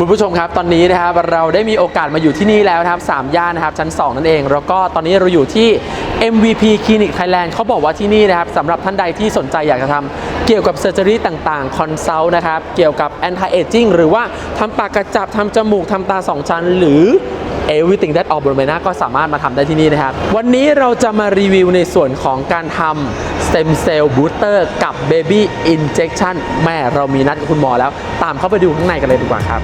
คุณผู้ชมครับตอนนี้นะครับเราได้มีโอกาสมาอยู่ที่นี่แล้วนะครับสามย่านนะครับชั้น 2 นั่นเอง แล้วก็ตอนนี้เราอยู่ที่ MVP Clinic Thailand เขาบอกว่าที่นี่นะครับสำหรับท่านใดที่สนใจอยากจะทำเกี่ยวกับเซอร์เจอรี่ต่างๆคอนซัลท์นะครับเกี่ยวกับ anti aging หรือว่าทำปากกระจับทำจมูกทำตา2ชั้น หรือ Everything that all บนใบหน้าก็สามารถมาทำได้ที่นี่นะครับ วันนี้เราจะมารีวิวในส่วนของการทำ Stem Cell Booster กับ Baby Injection แม่เรามีนัดกับคุณหมอแล้ว ตามเข้าไปดูข้างในกันเลยดีกว่าครับ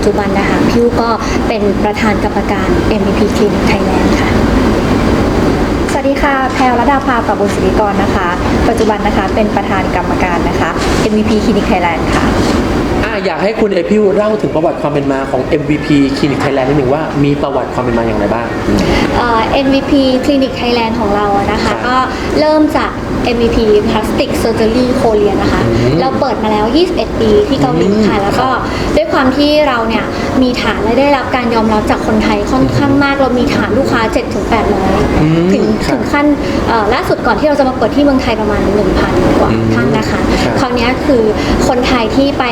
จจุบันนะคะพิวก็เป็นประธานกรรมการ MVP Clinic Thailand ค่ะ สวัสดีค่ะ แพรวรดาภาประบุศิริกรนะคะ ปัจจุบันนะคะเป็นประธานกรรมการนะคะ MVP Clinic Thailand ค่ะ อะอยากให้คุณเอพิวเล่าถึงประวัติความเป็นมาของ MVP Clinic Thailand นิดหนึ่งว่ามีประวัติความเป็นมาอย่างไรบ้าง เอ่อ MVP Clinic Thailand ของเราอะนะครัคะ บก็เริ่มจาก MVP Plastic Surgery Korea นะคะ อืมเราเปิดมาแล้ว 21 ปีที่เกาหลีค่ะอืมแล้วก็ด้วยความที่เราเนี่ยมีฐานและได้รับการยอมรับจากคนไทยค่อนข้างมาก เรามีฐานลูกค้า 7-800อืมถึงครับถึงขั้นเอ่อล่าสุดก่อนที่เราจะมาเปิดที่เมืองไทยประมาณ 1,000 กว่าอืมท่านนะคะ ครับ คราวเนี้ยคือคนไทยที่ไป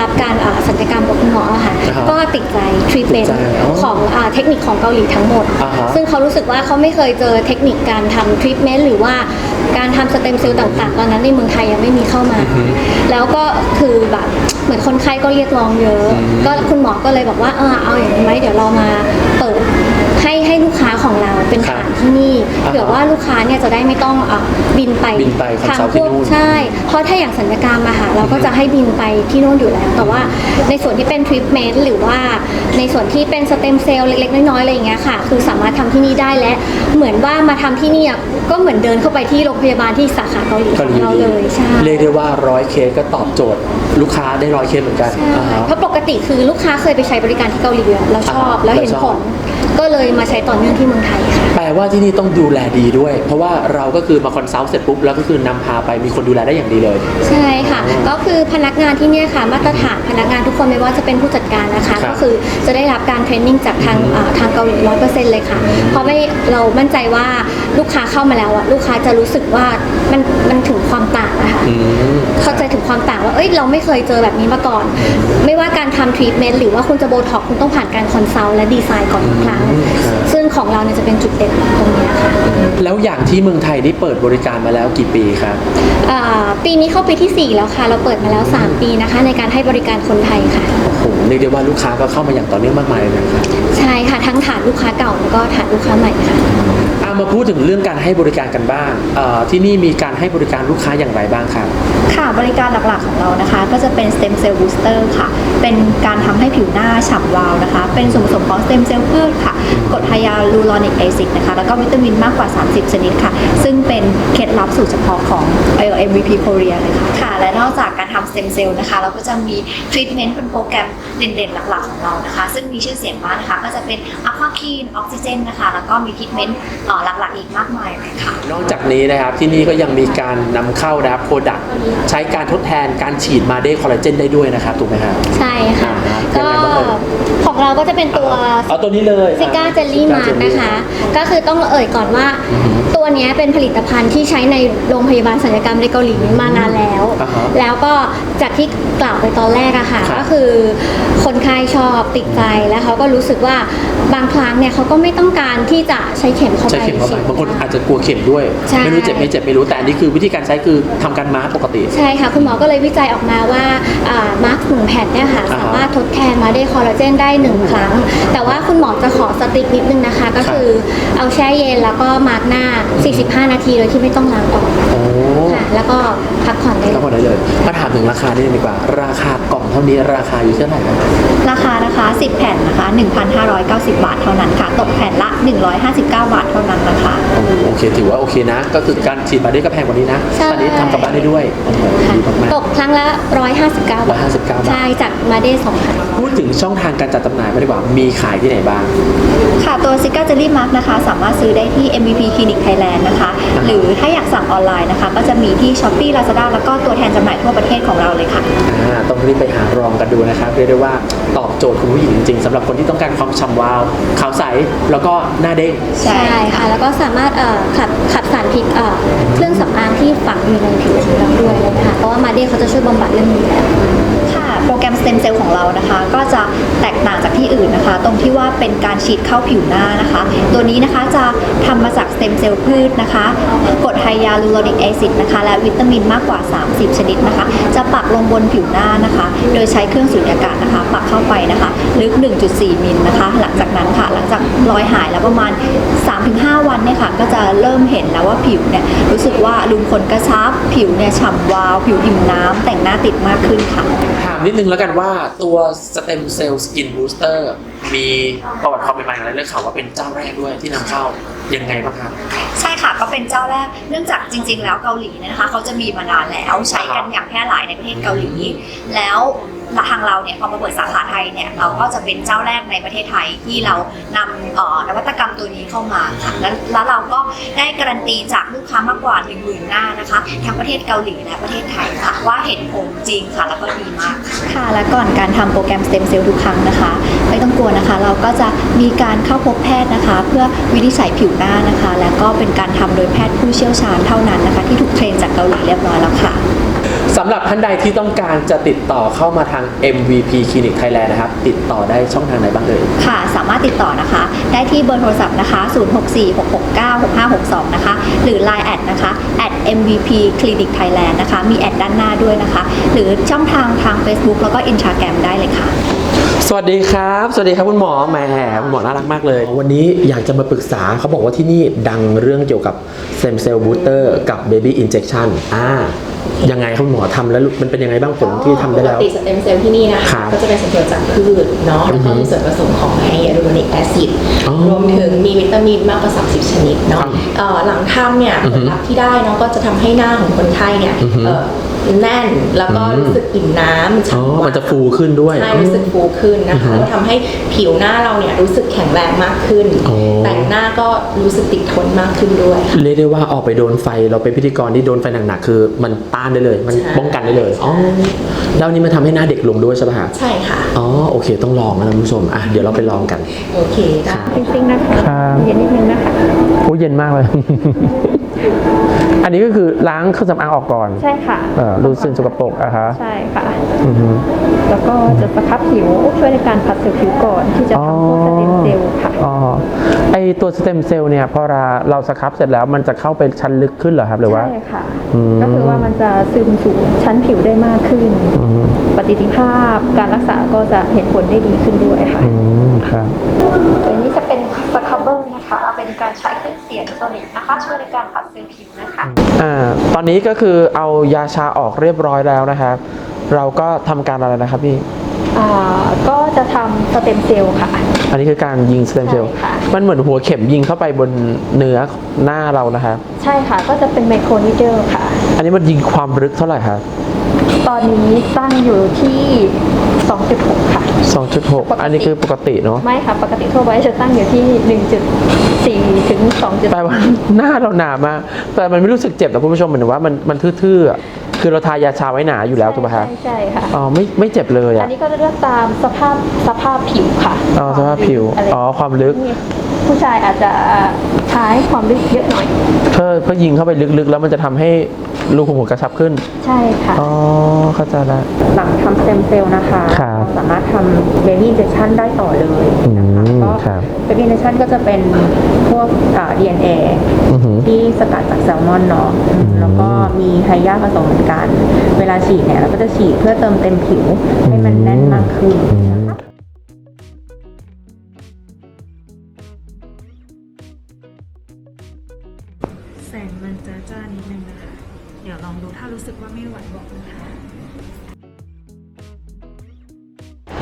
รับการเอ่อศัลยกรรมกับคุณหมออะค่ะอ่าฮะก็ติดใจทรีทเมนติดต์ใจอ๋อของอ่าเทคนิคของเกาหลีทั้งหมดอ่าฮะซึ่งเขารู้สึกว่าเขาไม่เคยเจอเทคนิคการทำทรีทเมนต์หรือว่าการทำสเต็มเซลล์ต่างๆ ตอนนั้นในเมืองไทยยังไม่มีเข้ามาอือฮึแล้วก็คือแบบเหมือนคนไข้ก็เรียกร้องเยอะอืมก็คุณหมอก็เลยบอกว่าเออเอาอย่างนี้ไหมเดี๋ยวเรามาเปิด ให้ให้ลูกค้าของเราเป็นครับฐานที่นี่อ่าฮะเผื่อว่าลูกค้าเนี่ยจะได้ไม่ต้องอะบินไปบินไปทาง consult พวกที่นู่นใช่ เพราะถ้าอย่างสัญญกรรมอะค่ะเราก็จะให้บินไปที่โน่นอยู่แล้ว แต่ว่าในส่วนที่เป็นทรีทเมนต์หรือว่าในส่วนที่เป็นสเต็มเซลล์เล็กๆ น้อยๆอะไรอย่างเงี้ยค่ะ คือสามารถทำที่นี่ได้และเหมือนว่ามาทำที่นี่อะก็เหมือนเดินเข้าไปที่โรงพยาบาลที่สาขาเกาหลีขเกาอหงลีเราเลยใช่เรียกได้ว่าร้อยเคสก็ตอบโจทย์ลูกค้าได้ร้อยเคสเหมือนกันใช่อ่าฮะเพราะปกติคือลูกค้าเคยไปใช้บริการที่เกาหลีอะเราชอบอ่าแล้วเห็นเราชผอบล ก็เลยมาใช้ต่อเนื่องที่เมืองไทยค่ะ แปลว่าที่นี่ต้องดูแลดีด้วย เพราะว่าเราก็คือมาคอนซัลท์เสร็จปุ๊บแล้วก็คือนำพาไปมีคนดูแลได้อย่างดีเลย ใช่ค่ะ ก็คือพนักงานที่เนี่ยค่ะ มาตรฐานพนักงานทุกคนไม่ว่าจะเป็นผู้จัดการนะคะ ครับก็คือจะได้รับการเทรนนิ่งจากทางอ่าทางเกาหลีร้อยเปอร์เซ็นต์เลยค่ะ เพราะไม่เรามั่นใจว่าลูกค้าเข้ามาแล้วอะลูกค้าจะรู้สึกว่ามันมันถึงความต่างอะค่ะอืม เข้าใจถึงความต่างว่า เอ้ย เราไม่เคยเจอแบบนี้มาก่อน ไม่ว่าการทำทรีทเมนต์หรือว่าคุณจะโบท็อกซ์คุณต้องผ่านการคอนซัลท์และดีไซน์ก่อนทุกครั้ง อืมครับ ซึ่งของเราเนี่ยจะเป็นจุดเด่นตรงเนี้ยค่ะแล้วอย่างที่เมืองไทยได้เปิดบริการมาแล้วกี่ปีครับ อ่าปีนี้เข้าปีที่ 4 แล้วค่ะ เราเปิดมาแล้ว 3 ปีนะคะ ในการให้บริการคนไทยค่ะ โอ้โหเรียกได้ว่าลูกค้าก็เข้ามาอย่างต่อเนื่องมากมายเลยนะครับ ใช่ค่ะ ทั้งฐานลูกค้าเก่าแล้วก็ฐานลูกค้าใหม่ค่ะเอามาพูดถึงเรื่องการให้บริการกันบ้างเอ่อที่นี่มีการให้บริการลูกค้าอย่างไรบ้างครับค่ะบริการหลักๆของเรานะคะ ก็จะเป็น Stem Cell Booster ค่ะ เป็นการทำให้ผิวหน้าฉ่ำวาวนะคะ เป็นส่วนผสมของ Stem Cell พืชค่ะกรดไฮยาลูรอนิกแอซิดนะคะ แล้วก็วิตามินมากกว่า 30 ชนิดค่ะ ซึ่งเป็นเคล็ดลับสูตรเฉพาะของ MVP Korea เลยค่ะค่ะ และนอกจากการทำ Stem Cell นะคะ เราก็จะมี Treatment เป็นโปรแกรมเด่นๆหลักๆของเรานะคะ ซึ่งมีชื่อเสียงมากนะคะ ก็จะเป็น Aqua Clean Oxygen นะคะ แล้วก็มี Treatment เอ่อหลักๆอีกมากมายเลยค่ะ นอกจากนี้นะครับที่นี่ก็ยังมีการนำเข้านะครับโปรดักใช้การทดแทนการฉีดมาเดคอลลาเจนได้ด้วยนะครับถูกไหมครับ ใช่ค่ะ อ่าก็ยังไงบ้างเอ่ยของ เราก็จะเป็นตัวเอาตัวนี้เลยซิก้าเจลลี่มาร์นะคะ ก็คือต้องเอ่ยก่อนว่า ตัวเนี้ยเป็นผลิตภัณฑ์ที่ใช้ในโรงพยาบาลศัลยกรรมในเกาหลีมานานแล้วอ่าฮะแล้วก็จากที่กล่าวไปตอนแรกอะค่ะครับก็คือคนไข้ชอบติดใจแล้วเขาก็รู้สึกว่าบางครั้งเนี่ยเขาก็ไม่ต้องการที่จะใช้เข็มเข้าไปใช้เข็มเข้าไปฉีดบางคนอาจจะกลัวเข็มด้วยใช่ไม่รู้เจ็บไม่เจ็บไม่รู้แต่อันนี้คือวิธีการใช้คือทำการมาร์กปกติ ใช่ค่ะ คุณหมอก็เลยวิจัยออกมาว่ามาร์กหนึ่งแผ่นเนี่ยค่ะอ่าฮะสามารถทดแทนมาได้คอลลาเจนได้หนึ่งครั้ง แต่ว่าคุณหมอจะขอสติ๊กนิดนึงนะคะ ก็คือเอาแช่เย็นแล้วก็มาร์กหน้า 45 นาทีโดยที่ไม่ต้องล้างออกโอ้ค่ะแล้วก็พัก ผ่อนได้เลแล้วยพอได้เลยมาถามถึงราคานี่ดีกว่า ราคากล่องเท่านี้ราคาอยู่ที่เท่าไหร่ครับราคานะคะ 10 แผ่นนะคะ 1,590 บาทเท่านั้นค่ะ ตกแผ่นละ 159 บาทเท่านั้นนะคะ โอ้โหโอเค ถือว่าโอเคนะ ก็คือการฉีดมาได้ก็แพงกว่านี้นะใช่ตอนนี้ทำกลับบ้านได้ด้วยโอ้โหค่ะดีมากตกครั้งละ 159บาท159บาท ใช่จากมาได้2,000ๆพูดถึงช่องทางการจัดจำหน่ายมาดีกว่า มีขายที่ไหนบ้าง ค่ะซิก้าเจลลี่มาร์กนะคะ สามารถซื้อได้ที่ MVP Clinic Thailand นะคะ หรือถ้าอยากสั่งออนไลน์นะคะ ก็จะมีที่ Shopee Lazada แล้วก็ตัวแทนจำหน่ายทั่วประเทศของเราเลยค่ะ อ่าต้องรีบไปหาลองกันดูนะครับเรียกได้ว่าตอบโจทย์คุณผู้หญิงจริงๆสำหรับคนที่ต้องการความฉ่ำวาวขาวใสแล้วก็หน้าเด้ง ใช่ใช่ค่ะ แล้วก็สามารถเอ่อขัดขัดสารพิษเอ่อเครื่องสำอางที่ฝังอยู่ในผิวของเราด้วยเลยนะคะเพราะว่ามาเดเขาจะช่วยบำบัดเรื่องนี้อยู่แล้ว ค่ะโปรแกรม Stem Cell ของเรานะคะ ก็จะแตกต่างจากที่อื่นนะคะ ตรงที่ว่าเป็นการฉีดเข้าผิวหน้านะคะ ตัวนี้นะคะจะทำมาจากสเต็มเซลล์พืชนะคะกรดไฮยาลูโรนิกแอซิดนะคะ และวิตามินมากกว่า 30 ชนิดนะคะ จะปักลงบนผิวหน้านะคะ โดยใช้เครื่องสูญญากาศนะคะ ปักเข้าไปนะคะลึก 1.4 มิลนะคะ หลังจากนั้นค่ะ หลังจากรอยหายแล้วประมาณ 3-5 วันเนี่ยค่ะ ก็จะเริ่มเห็นแล้วว่าผิวเนี่ยรู้สึกว่าลุมขนกระชับ ผิวเนี่ยฉ่ำวาว ผิวอิ่มน้ำแต่งหน้าติดมากขึ้นค่ะ ถามนิดนึงแล้วกันว่าตัวสเตมเซลล์สกินบูสเตอร์มีประวัติความเป็นมาอย่างไรเรื่องข่าวว่าเป็นเจ้าแรกด้วยที่นำเข้ายังไงบ้างครับใช่ค่ะก็เป็นเจ้าแรกเนื่องจากจริง ๆ แล้วเกาหลีเนี่ยนะคะเขาจะมีมานานแล้วใช้กันอย่างแพร่หลายในประเทศเกาหลีแล้ว ทางเราเนี่ยพอมาเปิดสาขาไทยเนี่ยเราก็จะเป็นเจ้าแรกในประเทศไทยที่เรานำเอ่อนวัตกรรมตัวนี้เข้ามาค่ะแล้วเราก็ได้การันตีจากลูกค้ามากกว่า1 0,000หน้านะคะทั้งประเทศเกาหลีและประเทศไทยค่ะว่าเห็นผลจริงค่ะแล้วก็ดีมากค่ะและก่อนการทำโปรแกรม Stem Cell ทุกครั้งนะคะ ไม่ต้องกลัวนะคะ เราก็จะมีการเข้าพบแพทย์นะคะ เพื่อวินิจฉัยผิวหน้านะคะ และก็เป็นการทำโดยแพทย์ผู้เชี่ยวชาญเท่านั้นนะคะ ที่ถูกเทรนจากเกาหลีเรียบร้อยแล้วค่ะ สำหรับท่านใดที่ต้องการจะติดต่อเข้ามาทาง MVP Clinic Thailand นะครับ ติดต่อได้ช่องทางไหนบ้างเอ่ย ค่ะ สามารถติดต่อนะคะ ได้ที่เบอร์โทรศัพท์นะคะ 0646696562 นะคะ หรือ Line แอดนะคะ at MVP Clinic Thailand นะคะ มีแอดด้านหน้าด้วยนะคะ หรือช่องทางทาง Facebook แล้วก็ Instagram ได้เลยค่ะ สวัสดีครับ สวัสดีครับคุณหมอแหมคุณหมอน่ารักมากเลย วันนี้อยากจะมาปรึกษาเขาบอกว่าที่นี่ดังเรื่องเกี่ยวกับ Stem Cell Booster กับ Baby Injection อ่า ยังไงครับคุณหมอทำแล้วมันเป็นยังไงบ้างผลที่ทำได้แล้ว ปกติสเต็มเซลล์ที่นี่นะครัคะบก็จะเป็นส่วนผสมจากพืชเนาะแล้วก็มีส่วนผสมของไฮยาลูโรนิกแอซิดอ๋อรวมถึงมีวิตามินมากกว่า 30 ชนิดเนาะครับเอ่อหลังทำเนี่ยอือผฮึลลัพธ์ที่ได้เนาะก็จะทำให้หน้าของคนไข้เนี่ยอือฮึเอ่อ แน่นแล้วก็อืมรู้สึกอิ่มน้ำอ๋อฉ่ำวาวมันจะฟูขึ้นด้วยใช่รู้สึกฟูขึ้นนะอือฮึคะแล้วทำให้ผิวหน้าเราเนี่ยรู้สึกแข็งแรงมากขึ้นอ๋อแต่งหน้าก็รู้สึกติดทนมากขึ้นด้วยค่ะเรียกได้ว่าออกไปโดนไฟเราเป็นพิธีกรที่โดนไฟหนักๆคือ มันต้านได้เลย มันใช่ป้องกันได้เลยอ๋อแล้วอันนี้มันทำให้หน้าเด็กลงด้วยใช่ป่ะฮะใช่ค่ะอ๋อโอเค ต้องลองนะท่านผู้ชมอะเดี๋ยวเราไปลองกันโอเคได้จริงๆนะคะครับเย็นนิดนึงนะคะโอ้เย็นมากเลย อันนี้ก็คือล้างเครื่องสำอางออกก่อนใช่ค่ะเออรูดซึมสกปรกอะฮะใช่ค่ะ อือฮึ แล้วก็จะสครับผิวช่วยในการผัดเซลล์ผิวก่อนที่จะทำพวกสเต็มเซลล์ค่ะ อ๋อไอตัวสเต็มเซลล์เนี่ยพอเราเราสครับเสร็จแล้วมันจะเข้าไปชั้นลึกขึ้นเหรอครับหรือว่า ใช่ค่ะ อืม ก็คือว่ามันจะซึมสู่ชั้นผิวได้มากขึ้น อืมปฏิทิภาพการรักษาก็จะเห็นผลได้ดีขึ้นด้วยค่ะอืมครับ ตัวนี้จะเป็นสครับเบิล นะคะเป็นการใช้เครื่องเสียงโซนิกนะคะช่วยในการผัดเซลล์ผิวนะคะอ่าตอนนี้ก็คือเอายาชาออกเรียบร้อยแล้วนะครับ เราก็ทำการอะไรนะครับพี่ อ่าก็จะทำสเต็มเซลล์ค่ะ อันนี้คือการยิงสเต็มเซลล์ใช่ค่ะ มันเหมือนหัวเข็มยิงเข้าไปบนเนื้อหน้าเรานะครับ ใช่ค่ะก็จะเป็นไมโครนิเดอร์ค่ะ อันนี้มันยิงความลึกเท่าไหร่ครับ ตอนนี้ตั้งอยู่ที่ 2.6ค่ะ 2.6 อันนี้คือปกติเนาะไม่ค่ะปกติทั่วไปจะตั้งอยู่ที่ 1.4 ถึง2.4แปลว่าหน้าเราหนามากแต่มันไม่รู้สึกเจ็บนะคุณผู้ชมเหมือนว่ามันมันทื่อๆอะคือเราทายาชาไว้หนาอยู่แล้วถูกไหมครับใช่ใช่ค่ะอ๋อไม่ไม่เจ็บเลยอัอะนนี้ก็จะเลือกตามสภาพสภาพผิวค่ะอ๋อสภาพผิวะไรอ๋อความลึก ผู้ชายอาจจะใช้ความลึกเยอะหน่อย เพื่อเพื่อยิงเข้าไปลึกๆ แล้วมันจะทำให้รูขุมขนกระชับขึ้น ใช่ค่ะ อ๋อ เข้าใจแล้วหลังทำสเต็มเซลล์นะคะครับเราสามารถทำเบบี้เจชันได้ต่อเลยนะคะอืมก็ครับเบบี้เจชันก็จะเป็นพวกอ่า DNA อือหือที่สกัดจากแซลมอนเนาะอืมแล้วก็มีไฮยาผสมเหมือนกัน เวลาฉีดเนี่ยเราก็จะฉีดเพื่อเติมเต็มผิวให้มันแน่นมากขึ้นอืม แสงมันจะจ้านิดนึงนะคะ เดี๋ยวลองดูถ้ารู้สึกว่าไม่ไหวบอกนะคะ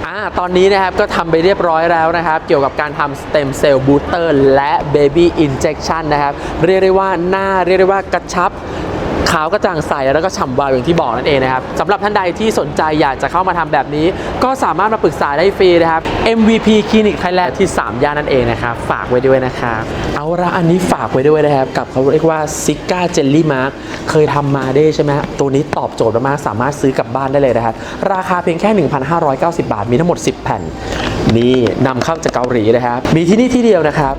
อ่าตอนนี้นะครับก็ทำไปเรียบร้อยแล้วนะครับ เกี่ยวกับการทำสเต็มเซลล์บูสเตอร์และ Baby Injection นะครับ เรียกได้ว่าหน้าเรียกได้ว่ากระชับ ขาวกระจ่างใสแล้วก็ฉ่ำวาวอย่างที่บอกนั่นเองนะครับสำหรับท่านใดที่สนใจอยากจะเข้ามาทำแบบนี้ ก็สามารถมาปรึกษาได้ฟรีนะครับ MVP คลินิกไทยแลนด์ที่ 3 ย่านนั่นเองนะครับ ฝากไว้ด้วยนะครับ เอาละอันนี้ฝากไว้ด้วยนะครับ กับเขาเรียกว่าซิก้าเจลลี่มาร์กเคยทำมาได้ใช่ไหมตัวนี้ตอบโจทย์มากๆสามารถซื้อกลับบ้านได้เลยนะครับ ราคาเพียงแค่ 1,590 บาทมีทั้งหมด 10 แผ่น นี่นำเข้าจากเกาหลีนะครับ มีที่นี่ที่เดียวนะครับ